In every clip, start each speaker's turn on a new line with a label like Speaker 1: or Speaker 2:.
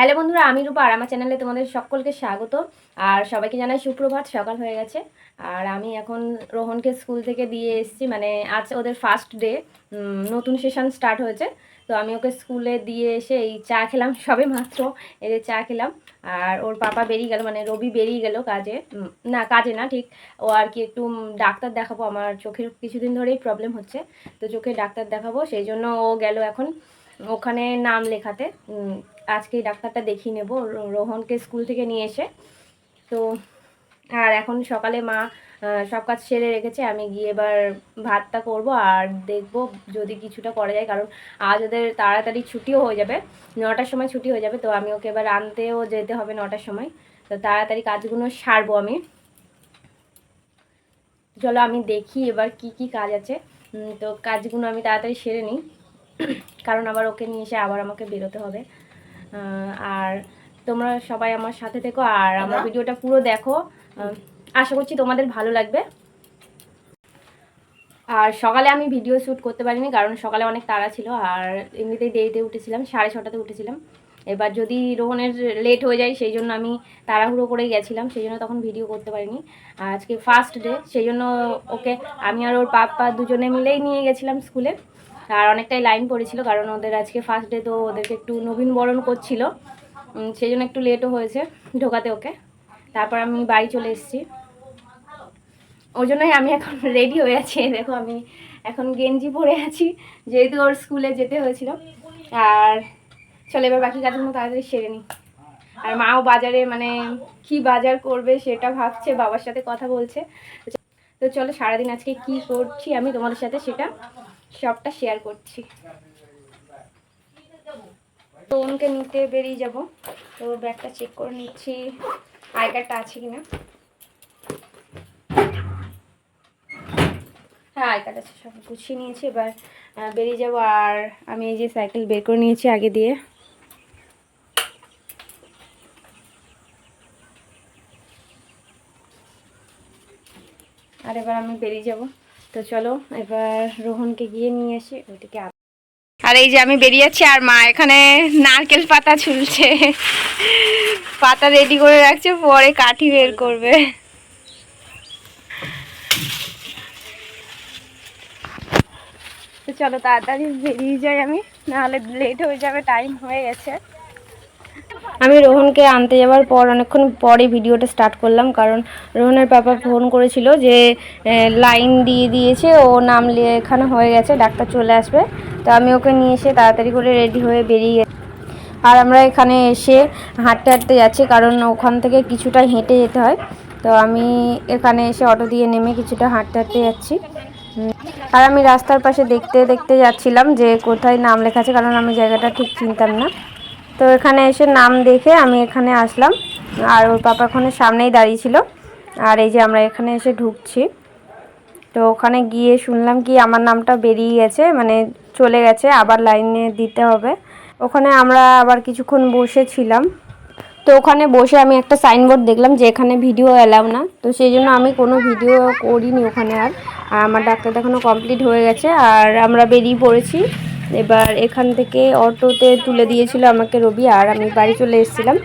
Speaker 1: Hello বন্ধুরা, আমি রূপা আর আমার চ্যানেলে তোমাদের সকলকে স্বাগত। আর সবাইকে জানাই সুপ্রভাত, সকাল হয়ে গেছে। আর আমি এখন রোহনকে স্কুল থেকে দিয়ে এসেছি মানে আজ ওদের ফার্স্ট ডে নতুন সেশন স্টার্ট হয়েছে। তো আমি ওকে স্কুলে দিয়ে এসে এই চা খেলাম সবে মাত্র এদের চা খেলাম। আর ওর পাপা বেরিয়ে গেল মানে রবি বেরিয়ে গেল কাজে। না কাজে না, ঠিক। ও আর কি একটু ডাক্তার দেখাবো, আমার চোখের কিছুদিন ধরেই প্রবলেম হচ্ছে। তো চোখে ডাক্তার দেখাবো, সেই জন্য ও গেল এখন ওখানে নাম লেখাতে। উম, আজকে এই ডাক্তারটা দেখিয়ে নেব রোহনকে স্কুল থেকে নিয়ে এসে। তো আর এখন সকালে মা সব কাজ সেরে রেখেছে আমি গিয়ে এবার ভাতটা করব আর দেখব যদি কিছুটা করা যায় কারণ আজ ওদের তাড়াতাড়ি ছুটিও হয়ে যাবে নটার সময় ছুটি হয়ে যাবে তো আমি ওকে এবার আনতেও যেতে হবে নটার সময়। তো তাড়াতাড়ি কাজগুলো সারবো আমি। চলো আমি দেখি এবার কি কি কাজ আছে। তো কাজগুলো আমি তাড়াতাড়ি সেরে নিই। কারণ আবার ওকে নিয়ে এসে আবার আমাকে বেরোতে হবে। আর তোমরা সবাই আমার সাথে থেকো আর আমার ভিডিওটা পুরো দেখো। আশা করছি তোমাদের ভালো লাগবে। আর সকালে আমি ভিডিও শ্যুট করতে পারিনি কারণ সকালে অনেক তাড়া ছিল আর এমনিতেই দেরিতে উঠেছিলাম সাড়ে ছটাতে উঠেছিলাম। এবার যদি রোহনের লেট হয়ে যায় সেই জন্য আমি তাড়াহুড়ো করে গেছিলাম সেই জন্য তখন ভিডিও করতে পারিনি। আজকে ফার্স্ট ডে সেই জন্য ওকে আমি আর ওর পাপ্পা দুজনে মিলেই নিয়ে গেছিলাম স্কুলে আর অনেকটাই লাইন পড়েছিল, কারণ ওদের আজকে ফার্স্ট ডে তো ওদেরকে একটু নবীন বরণ করছিল সেই জন্য একটু লেটও হয়েছে ঢোকাতে ওকে। তারপর আমি বাড়ি চলে এসেছি। ওর জন্যই আমি এখন রেডি হয়ে আছি। দেখো আমি এখন গেঞ্জি পরে আছি, যেহেতু ওর স্কুলে যেতে হয়েছিল। আর চলে এবার বাকি কাজগুলো তাড়াতাড়ি সেরে নিই। আর মাও বাজারে মানে কি বাজার করবে সেটা ভাবছে, বাবার সাথে কথা বলছে। তো চলো সারাদিন আজকে কি করছি আমি তোমাদের সাথে সেটা সবটা শেয়ার করছি। তো ওনকে নিতে বেরিয়ে যাব। তো ব্যাগটা চেক করে নিচ্ছি আই কার্ডটা আছে কিনা। হ্যাঁ আই কার্ড আছে, সব গুছিয়ে নিয়েছি। এবার বেরিয়ে যাব আর আমি এই যে সাইকেল বের করে নিয়েছি আগে দিয়ে। আর এবার আমি বেরিয়ে যাব। তো চলো এবার রোহনকে গিয়ে নিয়ে আসি ওইদিকে আ- আর এই যে আমি বেরিয়ে যাচ্ছি আর মা এখানে নারকেল পাতা ছুলছে। পাতা রেডি করে রাখছে পরে কাঠি বের করবে। তো চলো তাড়াতাড়ি বেরিয়ে যাই আমি নাহলে লেট হয়ে যাবে টাইম হয়ে গেছে। আমি রোহনকে আনতে যাওয়ার পর অনেকক্ষণ পরে ভিডিওটা স্টার্ট করলাম, কারণ রোহনের পাপা ফোন করেছিল যে লাইন দিয়ে দিয়েছে, ও নাম লেখানো হয়ে গেছে, ডাক্তার চলে আসবে। তো আমি ওকে নিয়ে এসে তাড়াতাড়ি করে রেডি হয়ে বেরিয়ে গেছি। আর আমরা এখানে এসে হাঁটতে হাঁটতে যাচ্ছি, কারণ ওখান থেকে কিছুটা হেঁটে যেতে হয়। তো আমি এখানে এসে অটো দিয়ে নেমে কিছুটা হাঁটতে হাঁটতে যাচ্ছি। আর আমি রাস্তার পাশে দেখতে দেখতে যাচ্ছিলাম যে কোথায় নাম লেখা আছে, কারণ আমি জায়গাটা ঠিক চিনতাম না। তো এখানে এসে নাম দেখে আমি এখানে আসলাম। আর ওর পাপা ওখানে সামনেই দাঁড়িয়ে ছিল আর এই যে আমরা এখানে এসে ঢুকছি। তো ওখানে গিয়ে শুনলাম কি আমার নামটা বেরিয়ে গেছে মানে চলে গেছে, আবার লাইনে দিতে হবে। ওখানে আমরা আবার কিছুক্ষণ বসেছিলাম। তো ওখানে বসে আমি একটা সাইনবোর্ড দেখলাম যে এখানে ভিডিও অ্যালাউ না। তো সেই জন্য আমি কোনো ভিডিও করিনি ওখানে আর। আর আমার ডাক্তার দেখানো কমপ্লিট হয়ে গেছে, আর আমরা বেরিয়ে পড়েছি। এবার এখান থেকে অটোতে তুলে দিয়েছিল আমাকে রবি আর আমি বাড়ি চলে এসেছিলাম।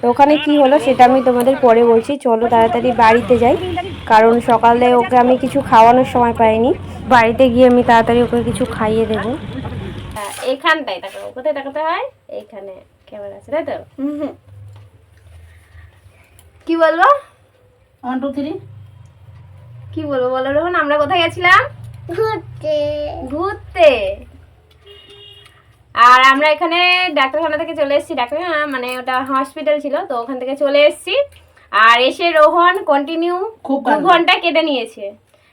Speaker 1: তো ওখানে কি হলো সেটা আমি তোমাদের পরে বলছি। চলো তাড়াতাড়ি বাড়িতে যাই। কারণ সকালে ওকে আমি কিছু খাওয়ানোর সময় পাইনি। বাড়িতে গিয়ে আমি তাড়াতাড়ি ওকে কিছু খাইয়ে দেবো। এখানটাই তাকাবো কোথায় তাকাতে হয়? এইখানে ক্যামেরা আছে তাই তো? কি বলব?
Speaker 2: ওয়ান টু থ্রি
Speaker 1: কি বলব বলো রোহন আমরা কোথায় গেছিলাম?
Speaker 2: ঘুরতে।
Speaker 1: ঘুরতে। আর আমরা এখানে ডাক্তারখানা থেকে চলে এসেছি। ডাক্তারখানা মানে ওটা হসপিটাল ছিল তো ওখান থেকে চলে এসেছি। আর এসে রোহন কন্টিনিউ
Speaker 2: খুব
Speaker 1: দু ঘণ্টা কেটে নিয়েছে।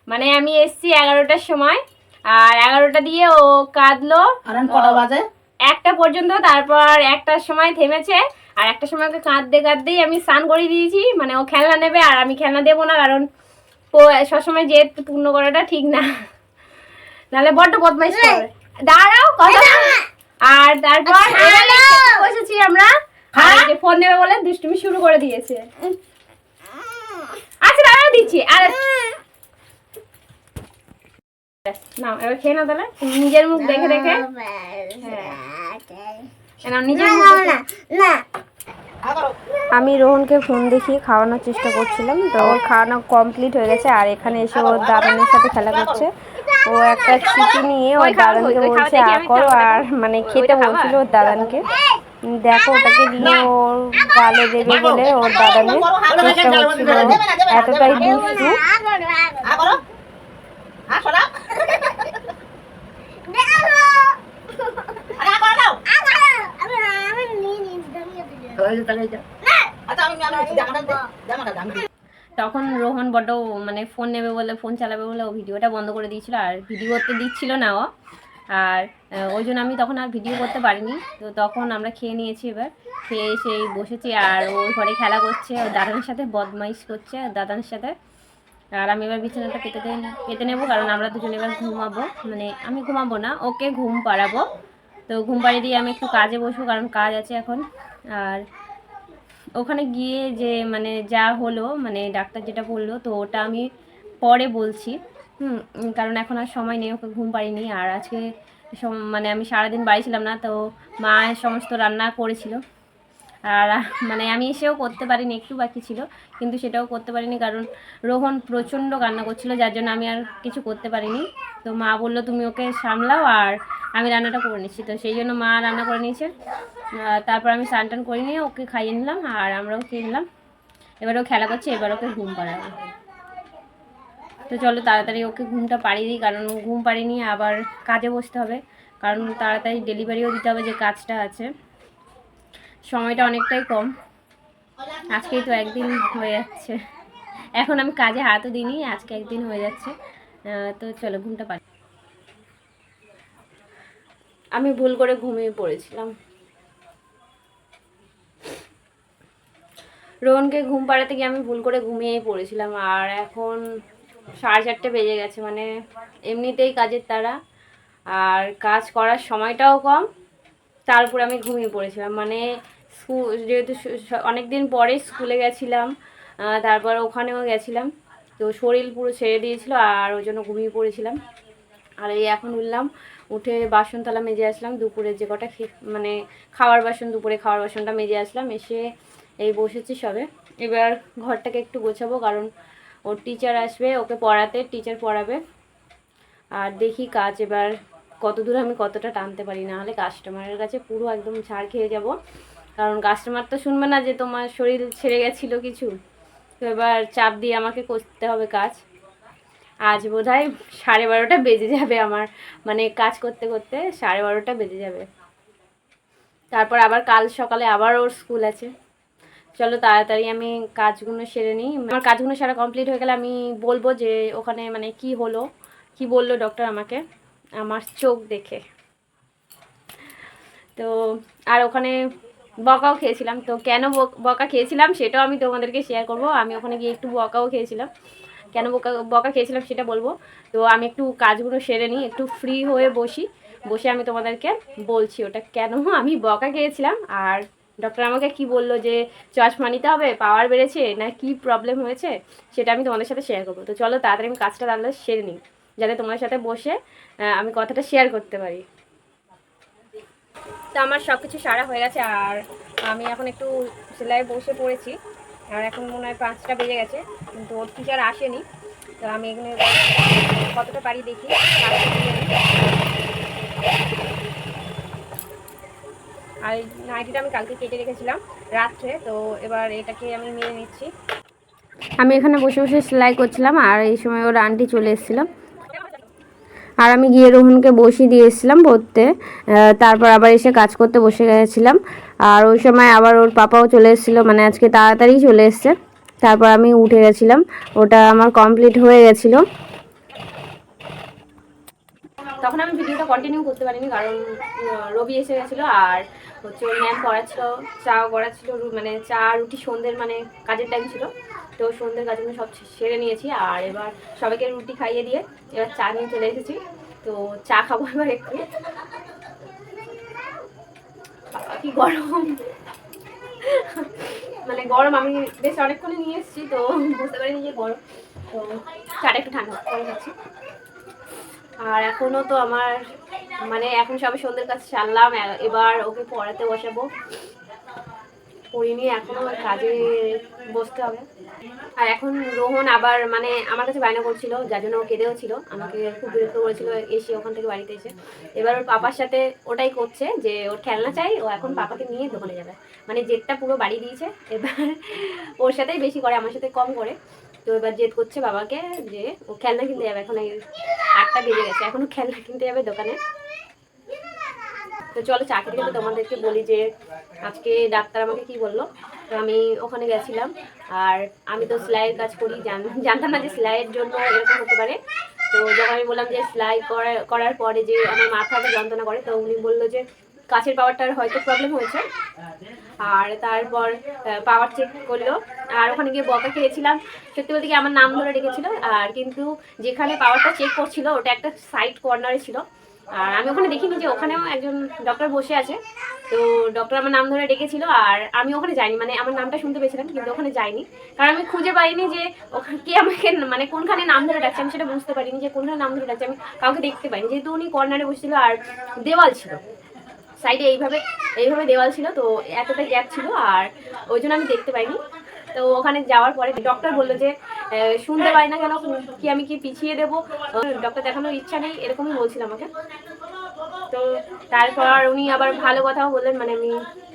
Speaker 1: মানে আমি এসেছি এগারোটার সময়। আর এগারোটা দিয়ে ও কাঁদলো।
Speaker 2: বাজে?
Speaker 1: একটা পর্যন্ত তারপর একটার সময় থেমেছে। আর একটা সময় ওকে কাঁদতে কাঁদতেই আমি স্নান করিয়ে দিয়েছি। মানে ও খেলনা নেবে আর আমি খেলনা দেবো না কারণ সবসময় জেদ পূর্ণ করাটা ঠিক না। নাহলে বড্ড বদমাইশ করবে। দাঁড়াও কথা। আর তারপর এখানে বসেছি আমরা। আর এই যে ফোন নেবে বলে দুষ্টুমি শুরু করে দিয়েছে। আচ্ছা দাঁড়াও দিচ্ছি। আর না এবার খেয়ে নাও তাহলে। নিজের মুখ দেখে দেখে। না নিজের দেখে। আমি রোহনকে ফোন দেখিয়ে খাওয়ানোর চেষ্টা করছিলাম তো ওর খাওয়ানো কমপ্লিট হয়ে গেছে আর এখানে এসে ওর দাদানের সাথে খেলা করছে। ও একটা ছুটি নিয়ে ওর দাদানকে বলছে আ করো আর মানে খেতে বলছিল ওর দাদানকে দেখো ওটাকে দিয়ে ওর গালে দেবে বলে ওর দাদানে চেষ্টা করছিল এতটাই দুষ্টু
Speaker 2: আচ্ছা আমি আমি
Speaker 1: তখন রোহন বড্ড মানে ফোন নেবে বলে ফোন চালাবে বলে ও ভিডিওটা বন্ধ করে দিয়েছিল আর ভিডিও করতে দিচ্ছিল না ও। আর ওই জন্য আমি তখন আর ভিডিও করতে পারিনি। তো তখন আমরা খেয়ে নিয়েছি এবার। খেয়ে এসে এই বসেছি আর ও ঘরে খেলা করছে, ওর দাদানের সাথে বদমাইশ করছে দাদানের সাথে। আর আমি এবার বিছানাটা পেতে পেতে নেব কারণ আমরা দুজন এবার ঘুমাবো। মানে আমি ঘুমাবো না, ওকে ঘুম পাড়াবো। তো ঘুম পাড়িয়ে দিয়ে আমি একটু কাজে বসবো কারণ কাজ আছে এখন। আর ওখানে গিয়ে যে মানে যা হলো মানে ডাক্তার যেটা বলল, তো ওটা আমি পরে বলছি। হুম, কারণ এখন আর সময় নেই, ওকে ঘুম পাড়িনি। আর আজকে মানে আমি সারাদিন বাড়ি ছিলাম না, তো মা সমস্ত রান্না করেছিল। আর মানে আমি এসেও করতে পারিনি, একটু বাকি ছিল, কিন্তু সেটাও করতে পারিনি কারণ রোহন প্রচণ্ড কান্না করছিল, যার জন্য আমি আর কিছু করতে পারিনি। তো মা বলল, তুমি ওকে সামলাও আর আমি রান্নাটা করে নিচ্ছি। তো সেই জন্য মা রান্না করে নিয়েছে। তারপর আমি স্নান টান করে নিয়ে ওকে খাইয়ে নিলাম আর আমরাও খেয়ে নিলাম। এবারেও খেলা করছে, এবার ওকে ঘুম পাড়াবো। তো চলো তাড়াতাড়ি ওকে ঘুমটা পাড়িয়ে দিই, কারণ ঘুম পাড়িয়ে নিয়ে আবার কাজে বসতে হবে। কারণ তাড়াতাড়ি ডেলিভারিও দিতে হবে যে কাজটা আছে। সময়টা অনেকটাই কম। আজকেই তো একদিন হয়ে যাচ্ছে। এখন আমি কাজে হাতও দিইনি, আজকে একদিন হয়ে যাচ্ছে। তো চলো, ঘুমটা পাড়ি। আমি ভুল করে ঘুমিয়ে পড়েছিলাম। রোহনকে ঘুম পাড়াতে গিয়ে আমি ভুল করে ঘুমিয়েই পড়েছিলাম। আর এখন সাড়ে চারটে বেজে গেছে মানে এমনিতেই কাজের তারা আর কাজ করার সময়টাও কম তারপর আমি ঘুমিয়ে পড়েছিলাম। মানে স্কুল, যেহেতু অনেক দিন পরে স্কুলে গেছিলাম তারপর ওখানেও গেছিলাম। তো শরীর পুরো ছেড়ে দিয়েছিল আর ওই জন্য ঘুমিয়ে পড়েছিলাম। আর এই এখন উঠলাম, উঠে বাসন থালা মেজে আসলাম দুপুরে যে কটা মানে খাওয়ার বাসন, দুপুরে খাওয়ার বাসনটা মেজে আসলাম, এসে এই বসেছি সবে। এবার ঘরটাকে একটু গোছাবো, কারণ ওর টিচার আসবে, ওকে পড়াতে টিচার পড়াবে। আর দেখি কাজ এবার কত দূর আমি কতটা টানতে পারি, না হলে কাস্টমারের কাছে পুরো একদম ছাড় খেয়ে যাব। কারণ কাস্টমার তো শুনবে না যে তোমার শরীর ছেড়ে গেছিল কিছু। তো এবার চাপ দিয়ে আমাকে করতে হবে কাজ। আজ বোধ হয় সাড়ে বারোটা বেজে যাবে আমার। মানে কাজ করতে করতে সাড়ে বারোটা বেজে যাবে। তারপর আবার কাল সকালে আবার ওর স্কুল আছে। চলো তাড়াতাড়ি আমি কাজগুলো সেরে নিই। আমার কাজগুলো সারা কমপ্লিট হয়ে গেলে আমি বলব যে ওখানে মানে কি হলো, কি বলল ডক্টর আমাকে? আমার চোখ দেখে। তো আর ওখানে বকাও খেয়েছিলাম। তো কেন বক- খেয়েছিলাম সেটাও আমি তোমাদেরকে শেয়ার করব। আমি ওখানে গিয়ে একটু বকাও খেয়েছিলাম। কেন বকা বকা খেয়েছিলাম সেটা বলব। তো আমি একটু কাজগুলো সেরে নিই, একটু ফ্রি হয়ে বসি। বসে আমি তোমাদেরকে বলছি ওটা কেন আমি বকা খেয়েছিলাম। আর ডক্টর আমাকে কি বলল যে, চশমা নিতে হবে পাওয়ার বেড়েছে, না কি প্রবলেম হয়েছে, সেটা আমি তোমাদের সাথে শেয়ার করব। তো চলো তাড়াতাড়ি আমি কাজটা তাহলে সেরে নিই। যাতে তোমাদের সাথে বসে আমি কথাটা শেয়ার করতে পারি। তো আমার সব কিছু সারা হয়ে গেছে আর আমি এখন একটু সেলাই বসে পড়েছি। আর এখন মনে হয় পাঁচটা বেজে গেছে, কিন্তু ওর টিচার আসেনি। তো আমি এখানে কতটা পারি দেখি। আর নাইটিটা আমি কালকে কেটে রেখেছিলাম রাত্রে, তো এবার এটাকে আমি মেরে নিচ্ছি। আমি এখানে বসে বসে সেলাই করছিলাম, আর এই সময় ওর আন্টি চলে এসেছিল। আর আমি গিয়ে রোহনকে বসিয়ে দিয়ে এসেছিলাম পড়তে তারপর আবার এসে কাজ করতে বসে গেছিলাম। আর ওই সময় আবার ওর পাপাও চলে এসেছিল মানে আজকে তাড়াতাড়ি চলে এসছে। তারপর আমি উঠে গেছিলাম, ওটা আমার কমপ্লিট হয়ে গেছিল। তখন আমি ভিডিওটা কন্টিনিউ করতে পারিনি, কারণ রবি এসে গেছিল আর হচ্ছে ওর ম্যাম করাচ্ছিল চাও করাচ্ছিল মানে চা, রুটি সন্ধ্যের মানে কাজের টাইম ছিল। তো সন্ধ্যের কাজগুলো সব সেরে নিয়েছি। আর এবার সবাইকে রুটি খাইয়ে দিয়ে এবার চা নিয়ে চলে এসেছি। তো চা খাব এবার একটু। কি গরম। মানে গরম, আমি বেশ অনেকক্ষণে নিয়ে এসেছি, তো বুঝতে পারিনি যে গরম। তো চাটা একটু ঠান্ডা করে খাচ্ছি। আর এখনও তো আমার মানে এখন সবে সন্ধ্যের কাছে সারলাম। এবার ওকে পড়াতে বসাবো। পড়িনি এখনও কাজে বসতে হবে। আর এখন রোহন আবার মানে আমার কাছে বায়না করছিল, যার জন্য ও কেঁদেও ছিল, আমাকে খুব বিরক্ত করেছিল এসে ওখান থেকে বাড়িতে এসে। এবার ওর পাপার সাথে ওটাই করছে যে, ওর খেলনা চাই, ও এখন পাপাকে নিয়ে দোকানে যাবে। মানে জেদটা পুরো বাড়ি দিয়েছে, এবার ওর সাথেই বেশি করে, আমার সাথে কম করে। তো এবার জেদ করছে বাবাকে যে, ও খেলনা কিনতে যাবে, এখন এই আটটা বেজে গেছে এখনও খেলনা কিনতে যাবে দোকানে। তো চলো চাকরি থেকে তোমাদেরকে বলি যে আজকে ডাক্তার আমাকে কি বলল? তো আমি ওখানে গেছিলাম আর আমি তো সেলাইয়ের কাজ করি, জান- জানতাম না যে সেলাইয়ের জন্য এরকম হতে পারে। তো যখন আমি বললাম যে সেলাই করার পরে যে আমার মাথাটা যন্ত্রণা করে, তো উনি বলল যে কাছের পাওয়ারটার হয়তো প্রবলেম হয়েছে। আর তারপর পাওয়ার চেক করল। আর ওখানে গিয়ে বকা খেয়েছিলাম। সত্যি বলতে কি আমার নাম ধরে রেখেছিল আর কিন্তু যেখানে পাওয়ারটা চেক করছিল, ওটা একটা সাইড কর্নারে ছিল। আর আমি ওখানে দেখিনি যে ওখানেও একজন ডক্টর বসে আছে। তো ডক্টর আমার নাম ধরে ডেকেছিল আর আমি ওখানে যাইনি মানে আমার নামটা শুনতে পেয়েছিলাম, কিন্তু ওখানে যাইনি। কারণ আমি খুঁজে পাইনি যে ওখানে কে আমাকে মানে কোনখানে নাম ধরে ডাকছে, আমি সেটা বুঝতে পারিনি যে কোনখানে নাম ধরে ডাকছে, আমি কাউকে দেখতে পাইনি। যেহেতু উনি কর্নারে বসেছিল আর দেওয়াল ছিল, সাইডে এইভাবে এইভাবে দেওয়াল ছিল, তো এতটা গ্যাপ ছিল আর ওই জন্য আমি দেখতে পাইনি। তো ওখানে যাওয়ার পরে ডক্টর বলল যে শুনতে পাই না কেন, কি আমি কি পিছিয়ে দেবো? ডক্টর দেখানোর ইচ্ছা নেই, এরকমই বলছিল আমাকে। তো তারপর উনি আবার ভালো কথাও বললেন মানে আমি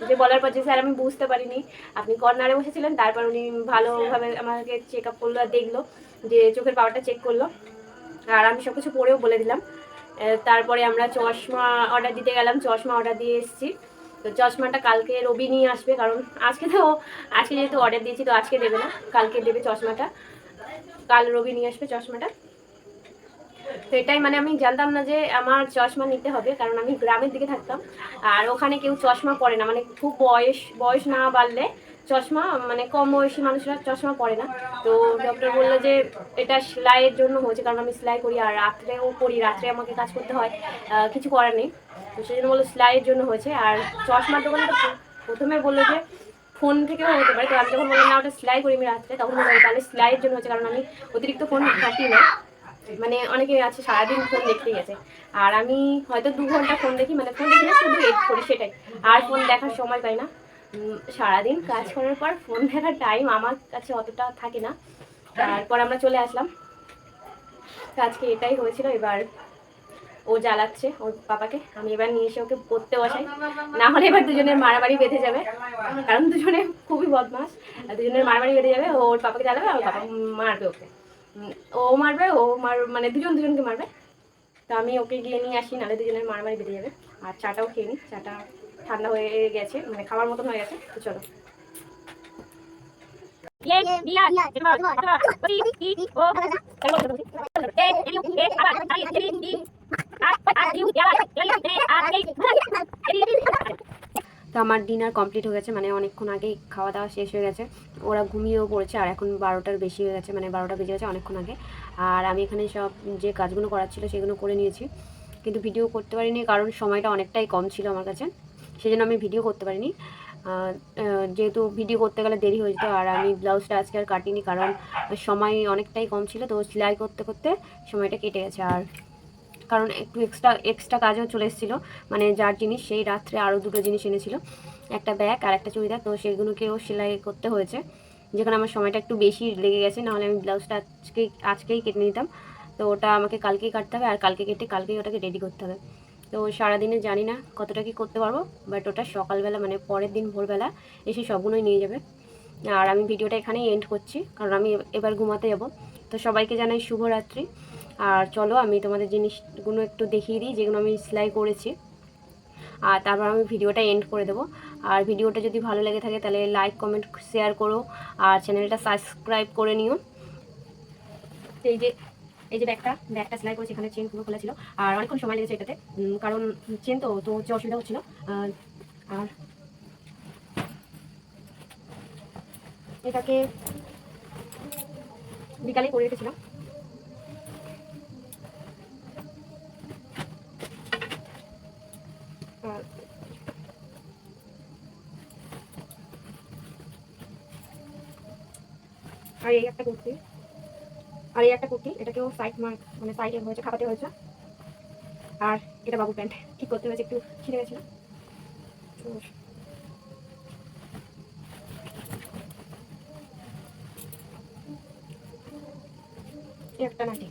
Speaker 1: যে বলার পর যে স্যার আমি বুঝতে পারিনি, আপনি কর্নারে বসেছিলেন, তারপর উনি ভালোভাবে আমাকে চেক আপ করল আর দেখল, যে চোখের পাওয়ারটা চেক করল। আর আমি সব কিছু পরেও বলে দিলাম। তারপরে আমরা চশমা অর্ডার দিতে গেলাম, চশমা অর্ডার দিয়ে এসেছি। তো চশমাটা কালকে রবি নিয়ে আসবে, কারণ আজকে তো, আজকে যেহেতু অর্ডার দিয়েছি, তো আজকে দেবে না, কালকে দেবে চশমাটা। কাল রবি নিয়ে আসবে চশমাটা। তো এটাই মানে আমি জানতাম না যে আমার চশমা নিতে হবে, কারণ আমি গ্রামের দিকে থাকতাম। আর ওখানে কেউ চশমা পরে না মানে খুব বয়স বয়স না বাড়লে চশমা মানে কম বয়সী মানুষরা চশমা পরে না। তো ডক্টর বলল যে এটা সেলাইয়ের জন্য হয়েছে, কারণ আমি সেলাই করি আর রাত্রেও করি, রাত্রে আমাকে কাজ করতে হয় কিছু করার নেই। তো সেই জন্য বলল সেলাইয়ের জন্য হয়েছে। আর চশমার দোকানে তো প্রথমে বলল যে ফোন থেকেও হতে পারে। তো আমি যখন বললাম, না, ওটা সেলাই করি আমি রাত্রে, তখন বললাম তাহলে সেলাইয়ের জন্য হচ্ছে কারণ আমি অতিরিক্ত ফোন ঘাঁটি না। মানে অনেকে আছে, সারাদিন ফোন দেখতেই আছে। আর আমি হয়তো দু ঘণ্টা ফোন দেখি মানে ফোন দেখি না শুধু এডিট করি, সেটাই। আর ফোন দেখার সময় পাই না। সারাদিন কাজ করার পর ফোন দেখার টাইম আমার কাছে অতটা থাকে না। তারপর আমরা চলে আসলাম। আজকে এটাই হয়েছিল। এবার ও জ্বালাচ্ছে ওর পাপাকে। আমি এবার নিয়ে এসে ওকে পড়তে বসাই। না হলে এবার দুজনের মারামারি বেঁধে যাবে। কারণ দুজনে খুবই বদমাস দুজনের মারামারি বেঁধে যাবে, ও ওর পাপাকে জ্বালাবে, আর পাপা মারবে ওকে। ও মারবে, ও মার মানে দুজন দুজনকে মারবে। তো আমি ওকে গিয়ে নিয়ে আসি, নাহলে দুজনের মারামারি বেঁধে যাবে। আর চাটাও খেয়ে নিই চাটা ঠান্ডা হয়ে গেছে মানে খাওয়ার মতন হয়ে গেছে। তো চলো। তো আমার ডিনার কমপ্লিট হয়ে গেছে মানে অনেকক্ষণ আগেই খাওয়া দাওয়া শেষ হয়ে গেছে। ওরা ঘুমিয়েও পড়েছে, আর এখন বারোটার বেশি হয়ে গেছে মানে বারোটা বেজে গেছে অনেকক্ষণ আগে। আর আমি এখানে সব যে কাজগুলো করার ছিল সেগুলো করে নিয়েছি। কিন্তু ভিডিও করতে পারিনি, কারণ সময়টা অনেকটাই কম ছিল আমার কাছে। সেই জন্য আমি ভিডিও করতে পারিনি। যেহেতু ভিডিও করতে গেলে দেরি হয়ে যেত, আর আমি ব্লাউজটা আজকে আর কাটিনি, কারণ সময় অনেকটাই কম ছিল। তো সেলাই করতে করতে সময়টা কেটে গেছে, আর কারণ একটু এক্সট্রা এক্সট্রা কাজও চলে এসেছিল। মানে যার জিনিস সেই রাত্রে আরও দুটো জিনিস এনেছিল। একটা ব্যাগ আর একটা চুড়িদার। তো সেগুলোকেও সেলাই করতে হয়েছে। যেখানে আমার সময়টা একটু বেশি লেগে গেছে, নাহলে আমি ব্লাউজটা আজকেই আজকেই কেটে নিতাম। তো ওটা আমাকে কালকেই কাটতে হবে আর কালকে কেটে কালকেই ওটাকে রেডি করতে হবে। তো সারাদিনে জানি না কতটা কি করতে পারব বাট ওটা সকালবেলা মানে পরের দিন ভোরবেলা এসে সবগুলোই নিয়ে যাবে। আর আমি ভিডিওটা এখানেই এন্ড করছি, কারণ আমি এবার ঘুমাতে যাব। তো সবাইকে জানাই শুভরাত্রি। আর চলো, আমি তোমাদের জিনিসগুলো একটু দেখিয়ে দিই, যেগুলো আমি সেলাই করেছি। আর তারপর আমি ভিডিওটা এন্ড করে দেবো। আর ভিডিওটা যদি ভালো লেগে থাকে, তাহলে লাইক কমেন্ট শেয়ার করো। আর চ্যানেলটা সাবস্ক্রাইব করে নিও। এই যে এই যে ব্যাগটা ব্যাগটা সেলাই করেছি, এখানে চেন পুরো খোলা ছিল। আর অনেকক্ষণ সময় লেগেছে এটাতে। কারণ চেন তো তো হচ্ছে অসুবিধা হচ্ছিল। আর এটাকে বিকালে করে রেখেছিলাম। আর এই একটা কুর্তি। আর এই একটা কুর্তি, এটাকেও সাইড মার্ক মানে সাইডে হয়েছে খাপাতে হয়েছে। আর এটা বাবু প্যান্ট। ঠিক করতে হয়েছে, একটু ছিঁড়ে গেছিল। একটা নাটি